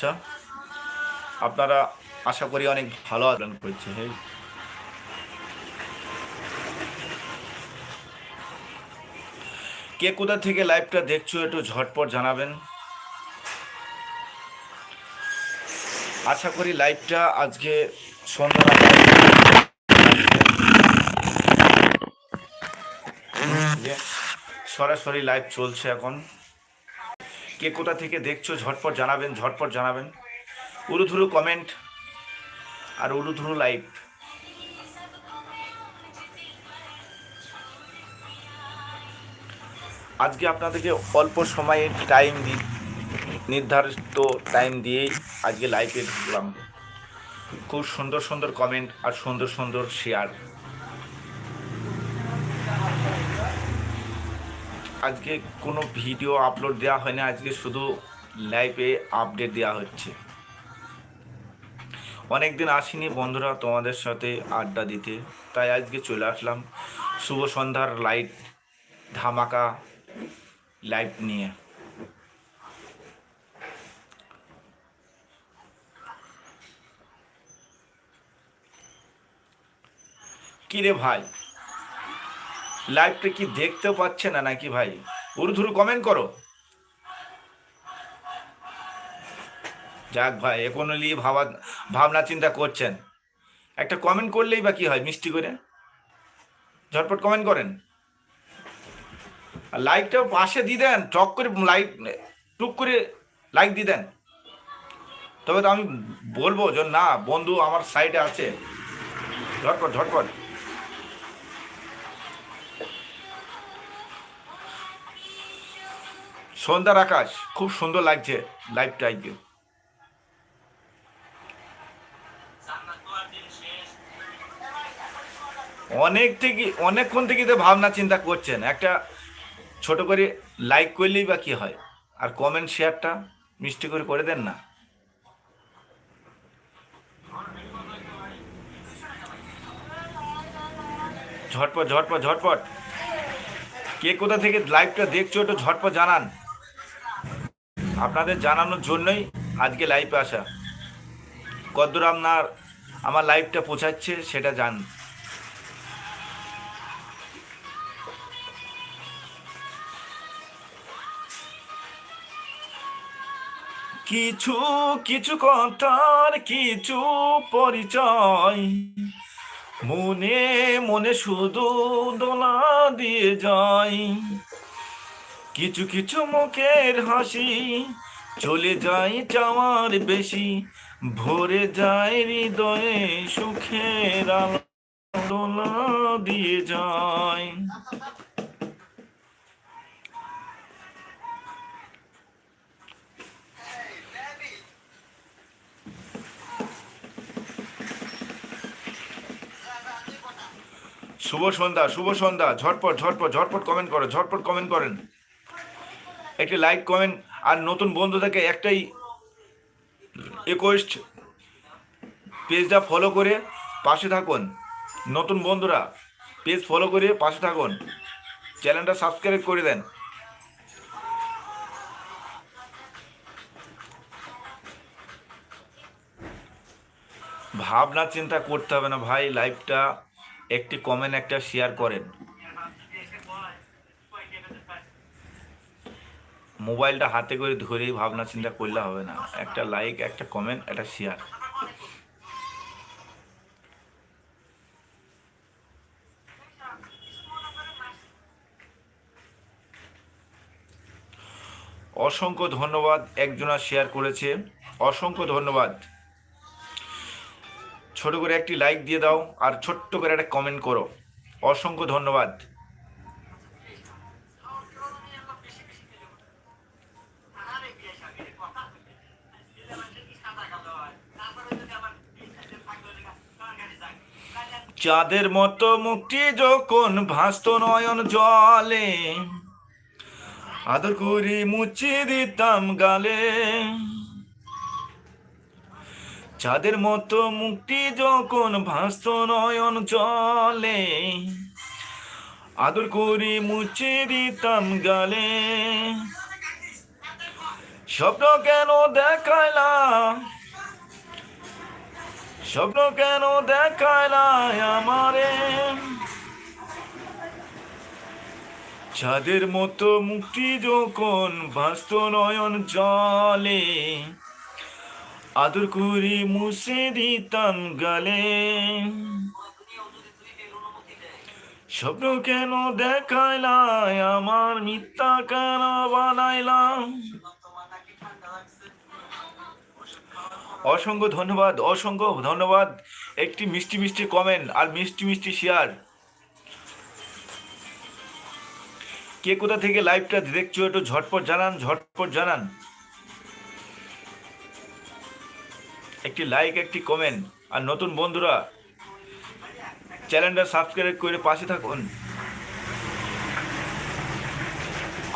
আসা আপনারা আশা করি অনেক ভালো আচরণ করছে, হেই। কে কোথা থেকে লাইভটা দেখছ একটু ঝটপট জানাবেন। আশা করি লাইভটা আজকে সন্ধ্যা সরাসরি লাইভ চলছে এখন। কে কোথা থেকে দেখছ, ঝটপট জানাবেন ঝটপট জানাবেন। উরুধুরু কমেন্ট আর উরুধুরু লাইভ আজকে আপনাদেরকে অল্প সময়ে টাইম দি, নির্ধারিত টাইম দিয়েই আজকে লাইভে ঢুকলাম। খুব সুন্দর সুন্দর কমেন্ট আর সুন্দর সুন্দর শেয়ার আজকে কোনো ভিডিও আপলোড দেওয়া হয়নি, আজকে শুধু লাইভে আপডেট দেওয়া হচ্ছে। অনেক দিন আসিনি বন্ধুরা তোমাদের সাথে আড্ডা দিতে, তাই আজকে চলে আসলাম শুভ সন্ধ্যার লাইট ধামাকা লাইভ নিয়ে। কিরে ভাই? লাইভটা কি দেখতেও পাচ্ছে না নাকি ভাই? উর্ধুরু কমেন্ট করো। যাক ভাই এখনও নিয়ে ভাবা, ভাবনা চিন্তা করছেন। একটা কমেন্ট করলেই বা কি হয়, মিষ্টি করে? ঝটপট কমেন্ট করেন। আর লাইকটাও পাশে দিয়ে দেন টক করে লাইক টুক করে লাইক দিয়ে দেন। তবে তো আমি বলব যে না, বন্ধু আমার সাইডে আছে। ঝটপট ঝটপট। সন্ধ্যার আকাশ, খুব সুন্দর লাগছে লাইভটা আজকে। অনেক থেকে, অনেকক্ষণ থেকে তো ভাবনা চিন্তা করছেন, একটা ছোট করে লাইক করলেই বা কি হয়? আর কমেন্ট শেয়ারটা মিষ্টি করে করে দেন না। ঝটপট ঝটপট ঝটপট। কে কোথা থেকে লাইভটা দেখছ একটু ঝটপট জানান। আপনাদের জানানোর জন্যই আজকে লাইভে আসা। কদ্দূর আপনার আমার লাইভটা পৌঁছাচ্ছে, সেটা জান। কিছু কিছু কথার কিছু পরিচয় মনে মনে শুধু দোলা দিয়ে যায়। কিছু কিছু মুখের হাসি চলে যায় চাওয়ার বেশি, ভরে যায় হৃদয়ে সুখের আলো দোলা দিয়ে যায়। শুভ সন্ধ্যা শুভ সন্ধ্যা, ঝটপট ঝটপট ঝটপট কমেন্ট করো ঝটপট কমেন্ট করেন। একটি লাইক কমেন্ট আর নতুন বন্ধু থেকে একটাই রিকোয়েস্ট পেজটা ফলো করে পাশে থাকুন। নতুন বন্ধুরা পেজ ফলো করে পাশে থাকুন। চ্যানেলটা সাবস্ক্রাইব করে দেন। ভাবনা, চিন্তা করতে হবে না ভাই লাইভটা একটি কমেন্ট একটা শেয়ার করেন। মোবাইলটা হাতে করে ধরেই ভাবনা চিন্তা করলে হবে না। একটা লাইক একটা কমেন্ট একটা শেয়ার অসংখ্য ধন্যবাদ, একজনা শেয়ার করেছে। অসংখ্য ধন্যবাদ। ছোট করে একটি লাইক দিয়ে দাও আর ছোট্ট করে একটা কমেন্ট করো। অসংখ্য ধন্যবাদ। চাঁদের মতো মুক্তি যখন ভাস্ত নয়ন জলে, আদর করি মুচি দিতাম গালে। চাঁদের মতো মুক্তি যখন ভাস্ত নয়ন চলে আদর করি মুছে দিতাম গালে। স্বপ্ন কেন দেখাইলাম? স্বপ্ন কেন দেখাইলাই আমারে? চাঁদের মতো মুক্তি যখন ভাস্ত নয়ন জলে, আদর করি মুছে দিতাম গালে। স্বপ্ন কেন দেখাইলাই আমার মিথ্যা কেন বানাইলাম? অসংখ্য ধন্যবাদ অসংখ্য ধন্যবাদ। একটি মিষ্টি মিষ্টি কমেন্ট আর মিষ্টি মিষ্টি শেয়ার কে কোথা থেকে লাইভটা দেখছ একটু ঝটপট জানান ঝটপট জানান। একটি লাইক একটি কমেন্ট আর নতুন বন্ধুরা চ্যানেলটা সাবস্ক্রাইব করে পাশে থাকুন।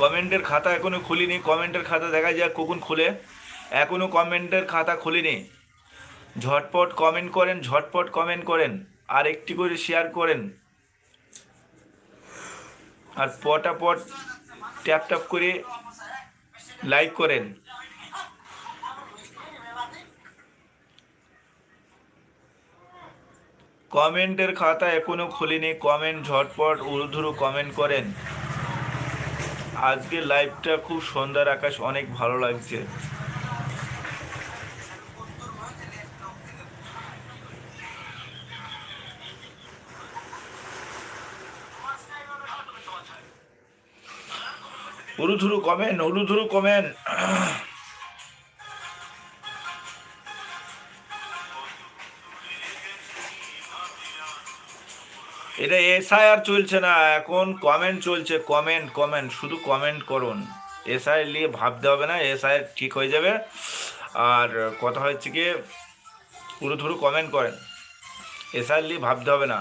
কমেন্টের খাতা এখনও খুলিনি কমেন্টের খাতা দেখা যাক কখন খুলে। এখনও কমেন্টের খাতা খুলিনি। ঝটপট কমেন্ট করেন, ঝটপট কমেন্ট করেন, আর একটি করে শেয়ার করেন। আর পটাপট ট্যাপ ট্যাপ করে লাইক করেন। কমেন্টের খাতা এখনও খুলিনি, কমেন্ট ঝটপট উড়ুধুরু কমেন্ট করেন। আজকে লাইভটা খুব সন্ধ্যার আকাশ অনেক ভালো লাগছে। উড়ুধুরু কমেন উড়ুধুরু কমেন। এটা এসআই আর চলছে না, এখন কমেন্ট চলছে, কমেন্ট কমেন্ট, শুধু কমেন্ট করুন। এসআই নিয়ে ভাবতে হবে না এসআই ঠিক হয়ে যাবে। আর কথা হচ্ছে কি পুরো ধরু কমেন্ট করেন। এসআই নিয়ে ভাবতে হবে না,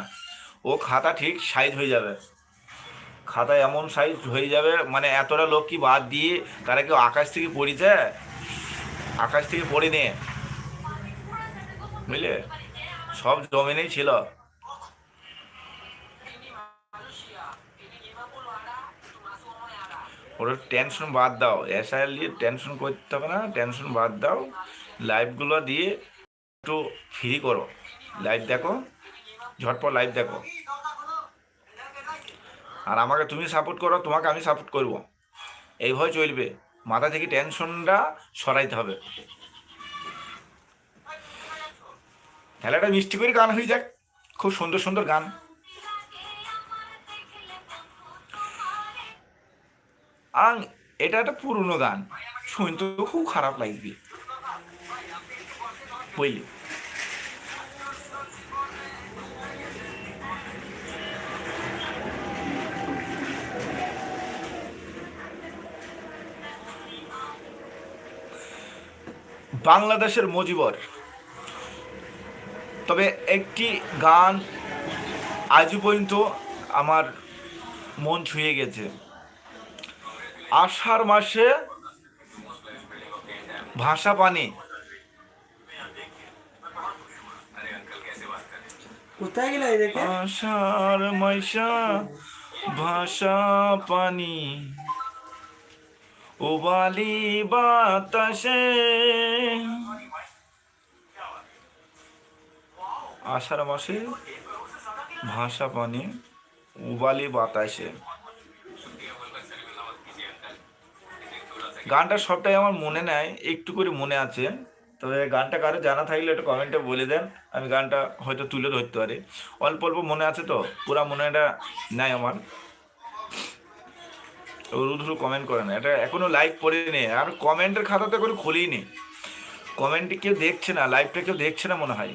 ও খাতা ঠিক সাইজ হয়ে যাবে। খাতা এমন সাইজ হয়ে যাবে মানে এতটা লোক কি বাদ দিয়ে তারা কেউ আকাশ থেকে পড়িছে? আকাশ থেকে পড়ে নে বুঝলে? সব জমিনেই ছিল। ওটা টেনশন বাদ দাও। এসআইএল দিয়ে টেনশন করতে হবে না টেনশন বাদ দাও। লাইভগুলো দিয়ে একটু ফ্রি করো। লাইভ দেখো। ঝটপট লাইভ দেখো। আর আমাকে তুমি সাপোর্ট করো, তোমাকে আমি সাপোর্ট করব। এইভাবে চলবে। মাথা থেকে টেনশনটা সরাইতে হবে। তাহলে একটা মিষ্টি করে গান হয়ে যাক। খুব সুন্দর সুন্দর গান। আং, এটা একটা পুরনো গান। শুনতে খুব খারাপ লাগবে। বুঝলি বাংলাদেশের মজিবর। তবে একটি গান আজও পর্যন্ত আমার মন ছুঁয়ে গেছে। আষাঢ় মাসে ভাষা পানি। আষাঢ় মাইশা ভাষা পানি। ওবালি বাতাসে আষাঢ় মাসে ভাষা পানি উবালি বাতাসে গানটা সবটাই আমার মনে নেয় একটু করে মনে আছে তবে গানটা কারও জানা থাকলে একটু কমেন্টে বলে দেন আমি গানটা হয়তো তুলে ধরতে পারি অল্প অল্প মনে আছে তো পুরা মনেটা নেয় আমার রুধুরু কমেন্ট করে না, এটা এখনও লাইভ পড়ে নে। আর কমেন্টের খাতাতে করে খুলিনি। কমেন্টে কেউ দেখছে না লাইভটা কেউ দেখছে না মনে হয়।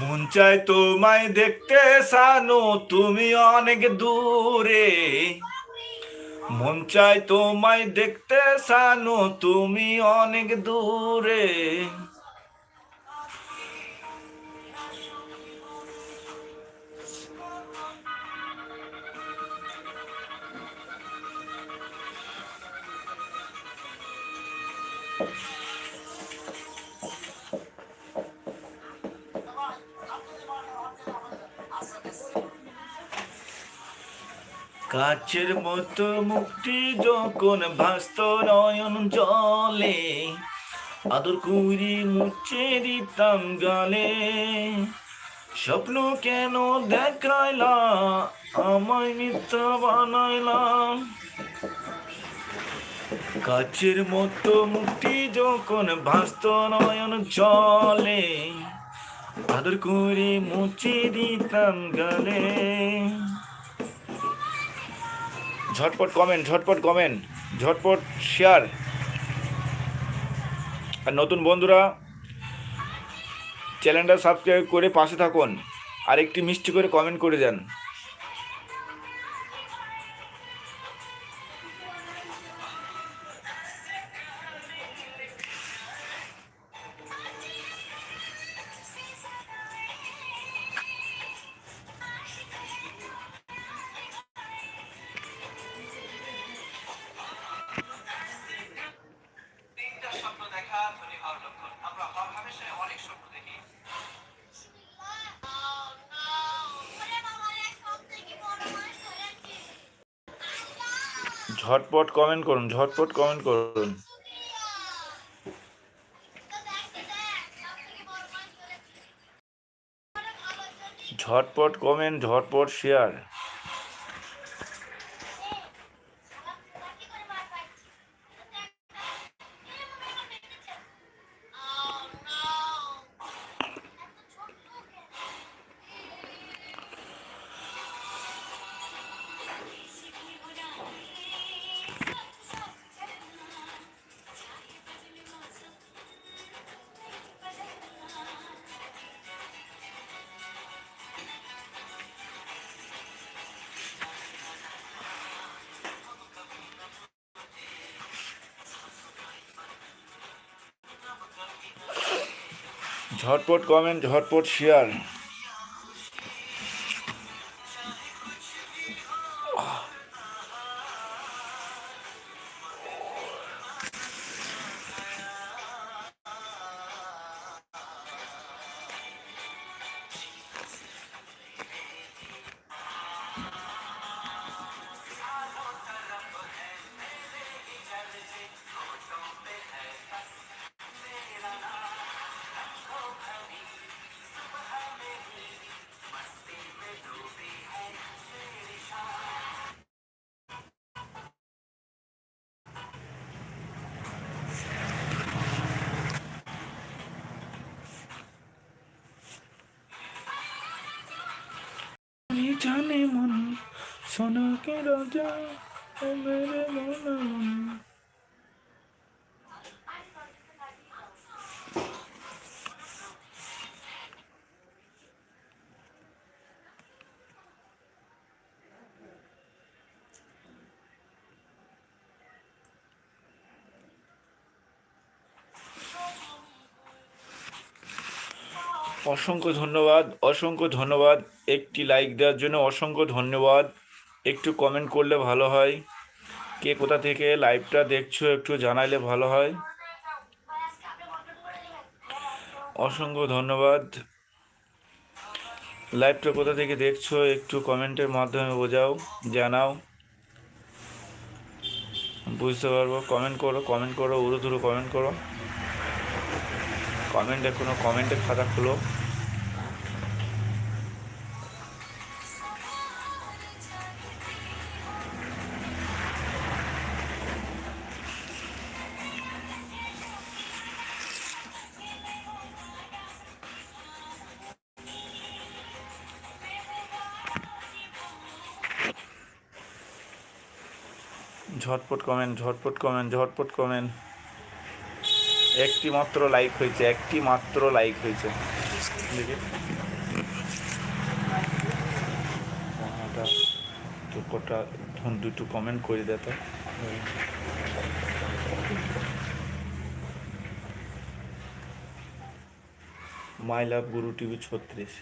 মন চায় তোমায় দেখতে, সানো, তুমি অনেক দূরে। মন চায় তোমায় দেখতে, সানো, তুমি অনেক দূরে। কাচের মতো মুক্তি যখন ভাস্ত নয়ন জলে, আদর কুড়ি মুছে দিতাম গালে। স্বপ্ন কেন দেখাইলা, আমায় মিথ্যা বানাইলাম কাচের মতো মুক্তি যখন ভাস্ত নয়ন জলে, আদর করে মুছে দিতাম গালে। ঝটপট কমেন্ট ঝটপট কমেন্ট ঝটপট শেয়ার আর নতুন বন্ধুরা চ্যানেলটা সাবস্ক্রাইব করে পাশে থাকুন। আর একটি মিষ্টি করে কমেন্ট করে যান ঝটপট কমেন্ট করুন ঝটপট কমেন্ট করুন। ঝটপট কমেন্ট ঝটপট শেয়ার ঝটপট কমেন্ট ঝটপট শেয়ার সোনাকে রাজা? মেরে মন। অসংখ্য ধন্যবাদ অসংখ্য ধন্যবাদ। একটি লাইক দেওয়ার জন্য অসংখ্য ধন্যবাদ। একটু কমেন্ট করলে ভালো হয়। কে কোথা থেকে লাইভটা দেখছ একটু জানাইলে ভালো হয়। অসংখ্য ধন্যবাদ। লাইভটা কোথা থেকে দেখছ একটু কমেন্টের মাধ্যমে বোঝাও, জানাও। বুঝতে পারব কমেন্ট করো কমেন্ট করো উড়ো ধুরো কমেন্ট করো। কমেন্ট কোনো কমেন্টের খাতা খুলো। ঝটপট কমেন্ট ঝটপট কমেন্ট ঝটপট কমেন্ট একটি মাত্র লাইক হয়েছে। একটি মাত্র লাইক হয়েছে কটা দুটো কমেন্ট করে দে তো। মাই লাভ গুরু টিভি ছত্রিশ।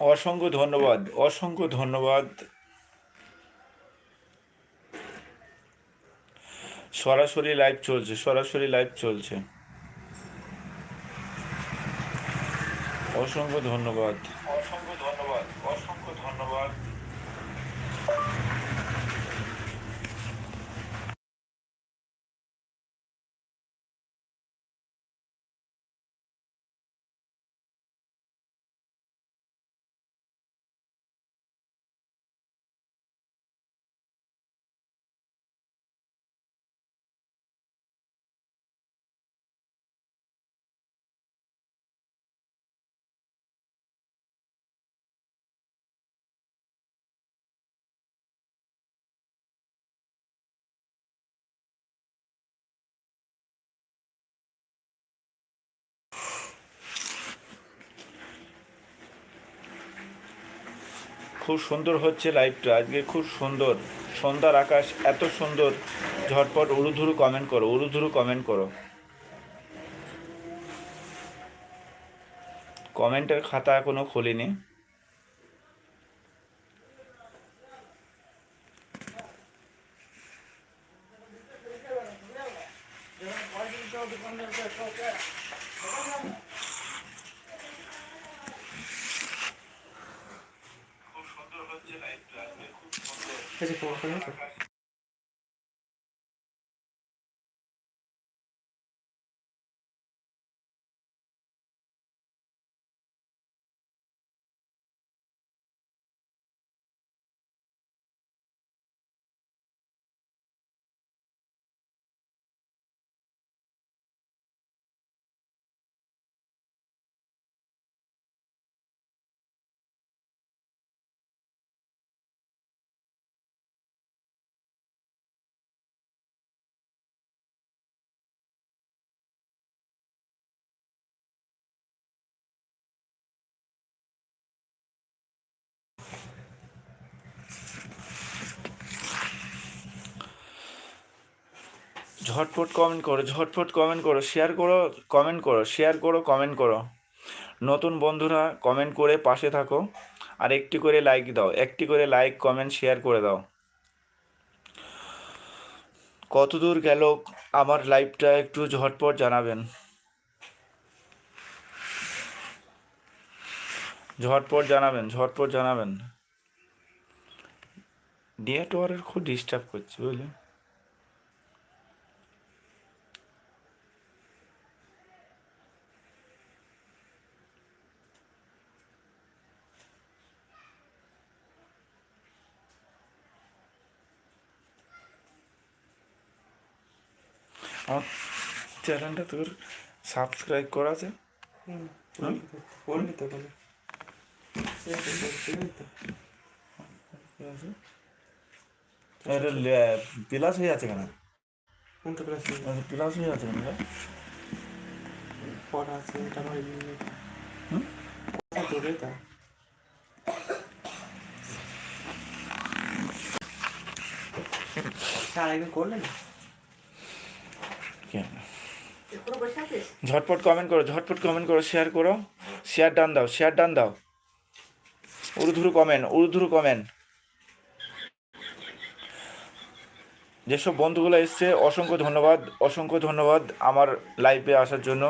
অসংখ্য ধন্যবাদ অসংখ্য ধন্যবাদ। সরাসরি লাইভ চলছে সরাসরি লাইভ চলছে। অসংখ্য ধন্যবাদ। অসংখ্য ধন্যবাদ অসংখ্য ধন্যবাদ খুব সুন্দর হচ্ছে লাইভটা আজকে খুব সুন্দর। সন্ধ্যার আকাশ এত সুন্দর। ঝটপট উড়ুধুরু কমেন্ট করো উড়ুধুরু কমেন্ট করো। কমেন্টের খাতা এখনও খুলিনি খুব সুন্দর হচ্ছে লাইভটা আজকে খুব সুন্দর এই যে ঝটপট কমেন্ট করো, ঝটপট কমেন্ট করো শেয়ার করো কমেন্ট করো শেয়ার করো কমেন্ট করো। নতুন বন্ধুরা কমেন্ট করে পাশে থাকো আর একটি করে লাইক দাও, একটি করে লাইক কমেন্ট শেয়ার করে দাও। কত দূর গেল আমার লাইফটা একটু ঝটপট জানাবেন। ঝটপট জানাবেন ঝটপট জানাবেন। নেটওয়ার্কের খুব ডিস্টার্ব করছে, বুঝলেন? আমার চ্যানেলটা তোর সাবস্ক্রাইব করা আছে? হুম, প্লাস হয়ে আছে কেন? প্লাস হয়ে আছে কেন পড়া আছে, এটা আমার হুম? স্যার, একদিন করলেন ঝটপট কমেন্ট করো ঝটপট কমেন্ট করো শেয়ার করো। শেয়ার ডান দাও শেয়ার ডান দাও। উরুধুরু কমেন্ট উরুধুরু কমেন্ট যেসব বন্ধুগুলো এসছে অসংখ্য ধন্যবাদ অসংখ্য ধন্যবাদ আমার লাইফে আসার জন্য।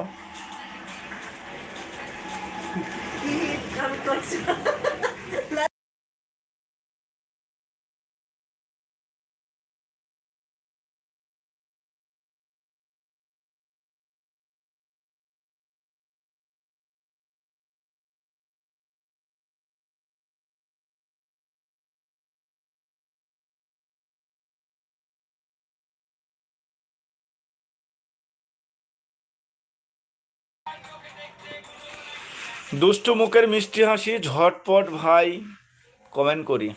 দুষ্টু মুখের মিষ্টি হাসি ঝটপট ভাই কমেন্ট করি।